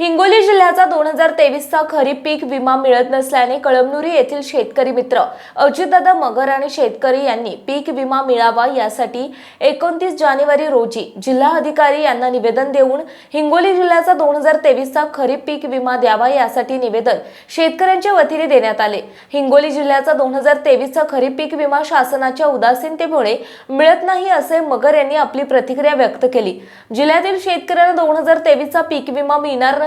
हिंगोली जिल्ह्याचा दोन हजार तेवीसचा खरीप पीक विमा मिळत नसल्याने कळमनुरी येथील शेतकरी मित्र अजितदादा मगर आणि शेतकरी यांनी पीक विमा मिळावा यासाठी एकोणतीस जानेवारी रोजी जिल्हा अधिकारी यांना निवेदन देऊन हिंगोली जिल्ह्याचा दोन हजार तेवीसचा खरीप पीक विमा द्यावा यासाठी निवेदन शेतकऱ्यांच्या वतीने देण्यात आले. हिंगोली जिल्ह्याचा दोन हजार तेवीसचा खरीप पीक विमा शासनाच्या उदासीनतेमुळे मिळत नाही असे मगर यांनी आपली प्रतिक्रिया व्यक्त केली. जिल्ह्यातील शेतकऱ्यांना दोन हजार तेवीसचा पीक विमा मिळणार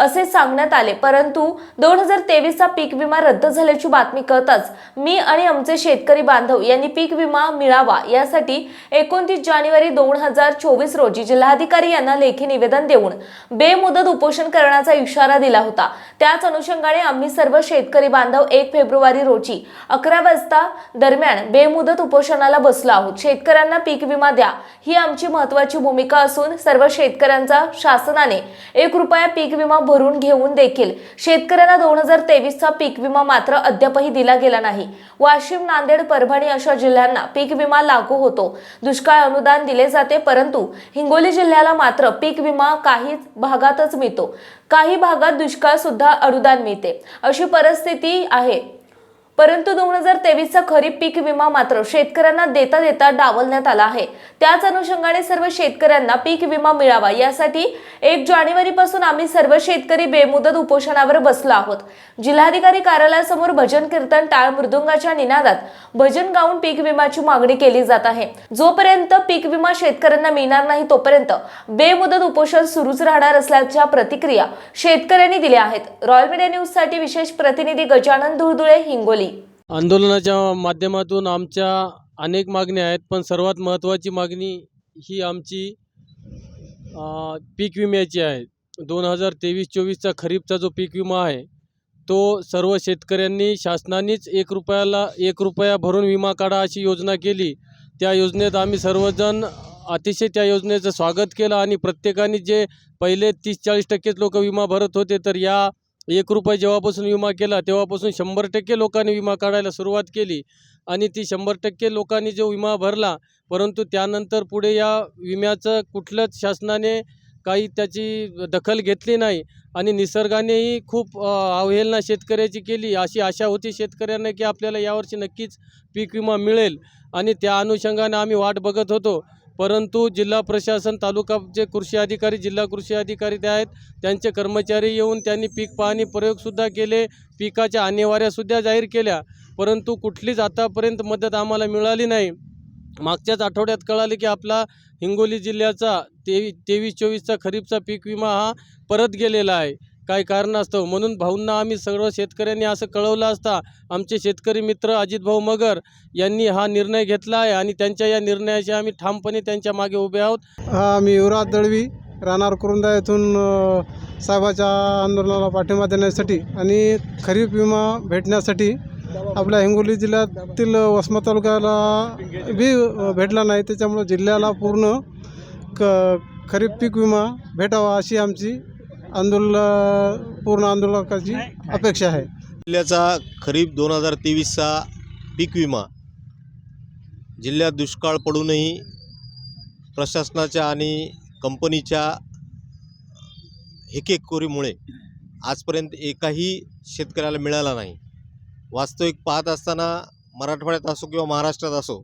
असे सांगण्यात आले. परंतु दोन हजार तेवीसचा पीक विमा रद्द झाल्याची बातमी कळताच मी आणि आमचे शेतकरी बांधव यांनी पीक विमा मिळावा यासाठी एकोणतीस जानेवारी दोन हजार चोवीस रोजी जिल्हाधिकारी यांना लेखी निवेदन देऊन बेमुदत उपोषण करण्याचा इशारा दिला होता. त्याच अनुषंगाने आम्ही सर्व शेतकरी बांधव एक फेब्रुवारी रोजी अकरा वाजता दरम्यान बेमुदत उपोषणाला बसलो आहोत. शेतकऱ्यांना पीक विमा द्या. ही आमची महत्वाची भूमिका असून सर्व शेतकऱ्यांचा शासनाने एक रुपया पीक विमा भरून घेऊन देखील शेतकऱ्यांना दोन हजार तेवीसचा पीक विमा मात्र अद्यापही दिला गेला नाही. वाशिम नांदेड परभणी अशा जिल्ह्यांना पीक विमा लागू होतो. दुष्काळ अनुदान दिले जाते परंतु हिंगोली जिल्ह्याला मात्र पीक विमा काही भागातच मिळतो. काही भागात दुष्काळ सुद्धा अनुदान मिळते. अशी परिस्थिती आहे. परंतु दोन हजार तेवीसचा खरीप पीक विमा मात्र शेतकऱ्यांना देता देता डावलण्यात आला आहे. त्याच अनुषंगाने सर्व शेतकऱ्यांना पीक विमा मिळावा यासाठी एक जानेवारी पासून आम्ही सर्व शेतकरी बेमुदत उपोषणावर बसलो आहोत. जिल्हाधिकारी कार्यालयासमोर भजन कीर्तन टाळ मृदुंगाच्या निनादात भजन गाऊन पीक विम्याची मागणी केली जात आहे. जोपर्यंत पीक विमा शेतकऱ्यांना मिळणार नाही तोपर्यंत बेमुदत उपोषण सुरूच राहणार असल्याच्या प्रतिक्रिया शेतकऱ्यांनी दिल्या आहेत. रॉयल मीडिया न्यूजसाठी विशेष प्रतिनिधी गजानन धुळधुळे हिंगोली. आंदोलनाच्या माध्यमातून आमच्या अनेक मागण्या आहेत पण सर्वात महत्त्वाची मागणी ही आमची पीक विम्याची आहे. दोन हजार तेवीस चोवीसचा खरीपचा जो पीक विमा आहे तो सर्व शेतकऱ्यांनी शासनानेच एक रुपयाला एक रुपया भरून विमा काढा अशी योजना केली. त्या योजनेत आम्ही सर्वजण अतिशय त्या योजनेचं स्वागत केलं आणि प्रत्येकाने जे पहिले तीस चाळीस टक्केच लोक विमा भरत होते तर या एक रुपये जेव्हापासून विमा केला तेव्हापासून शंभर टक्के लोकांनी विमा काढायला सुरुवात केली आणि ती शंभर टक्के लोकांनी जो विमा भरला परंतु त्यानंतर पुढे या विम्याचं कुठलंच शासनाने काही त्याची दखल घेतली नाही आणि निसर्गानेही खूप अवहेलना शेतकऱ्याची केली. अशी आशा होती शेतकऱ्यांना की आपल्याला यावर्षी नक्कीच पीक विमा मिळेल आणि त्या अनुषंगाने आम्ही वाट बघत होतो. परंतु जिल्हा प्रशासन तालुकाचे कृषी अधिकारी जिल्हा कृषी अधिकारी ते आहेत त्यांचे कर्मचारी येऊन त्यांनी पीक पाहणी प्रयोगसुद्धा केले पिकाच्या आणेवाऱ्यासुद्धा जाहीर केल्या. परंतु कुठलीच आतापर्यंत मदत आम्हाला मिळाली नाही. मागच्याच आठवड्यात कळाले की आपला हिंगोली जिल्ह्याचा तेवी तेवीस चोवीसचा खरीपचा पीक विमा हा परत गेलेला आहे. काही असतं. म्हणून भाऊंना आम्ही सर्व शेतकऱ्यांनी असं कळवलं असता आमचे शेतकरी मित्र अजितभाऊ मगर यांनी हा निर्णय घेतला आहे आणि त्यांच्या या निर्णयाचे आम्ही ठामपणे त्यांच्या मागे उभे आहोत. हा मी युवराज दळवी राहणार कुरुंदा येथून साहेबाच्या आंदोलनाला पाठिंबा देण्यासाठी आणि खरीप विमा भेटण्यासाठी आपल्या हिंगोली जिल्ह्यातील वसमत तालुक्याला बी भेटला नाही. त्याच्यामुळं जिल्ह्याला पूर्ण क खरीप पीक विमा भेटावा अशी आमची आंदोलन पूर्ण आंदोलकाची अपेक्षा आहे. जिल्ह्याचा खरीप दोन हजार तेवीसचा पीक विमा. जिल्ह्यात दुष्काळ पडूनही प्रशासनाच्या आणि कंपनीच्या हेकेखोरीमुळे आजपर्यंत एकाही शेतकऱ्याला मिळाला नाही. वास्तविक पाहत असताना मराठवाड्यात असो किंवा महाराष्ट्रात असो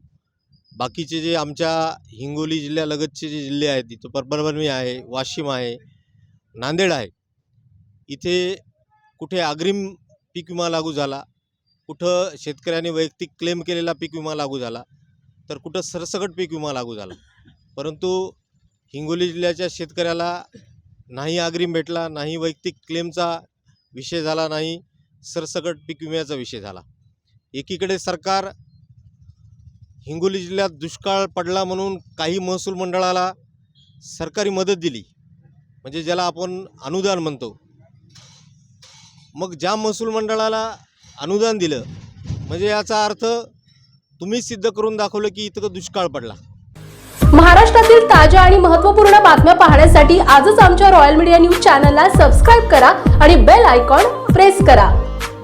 बाकीचे जे आमच्या हिंगोली जिल्ह्यालगतचे जे जिल्हे आहेत इथं परभणी आहे वाशिम आहे नांदेड आहे. इथे कुठे अग्रिम पीक विमा लागू झाला कुठं शेतकऱ्याने वैयक्तिक क्लेम केलेला पीक विमा लागू झाला तर कुठं सरसकट पीक विमा लागू झाला. परंतु हिंगोली जिल्ह्याच्या शेतकऱ्याला नाही अग्रिम भेटला नाही वैयक्तिक क्लेमचा विषय झाला नाही सरसकट पीक विम्याचा विषय झाला. एकीकडे सरकार हिंगोली जिल्ह्यात दुष्काळ पडला म्हणून काही महसूल मंडळाला सरकारी मदत दिली म्हणजे ज्याला आपण अनुदान म्हणतो. मग ज्या महसूल मंडळाला अनुदान दिलं म्हणजे याचा अर्थ तुम्ही सिद्ध करून दाखवलं की इतकं दुष्काळ पडला. महाराष्ट्रातील ताज्या आणि महत्त्वपूर्ण बातम्या पाहण्यासाठी आजच आमच्या रॉयल मीडिया न्यूज चॅनलला सबस्क्राईब करा आणि बेल आयकॉन प्रेस करा.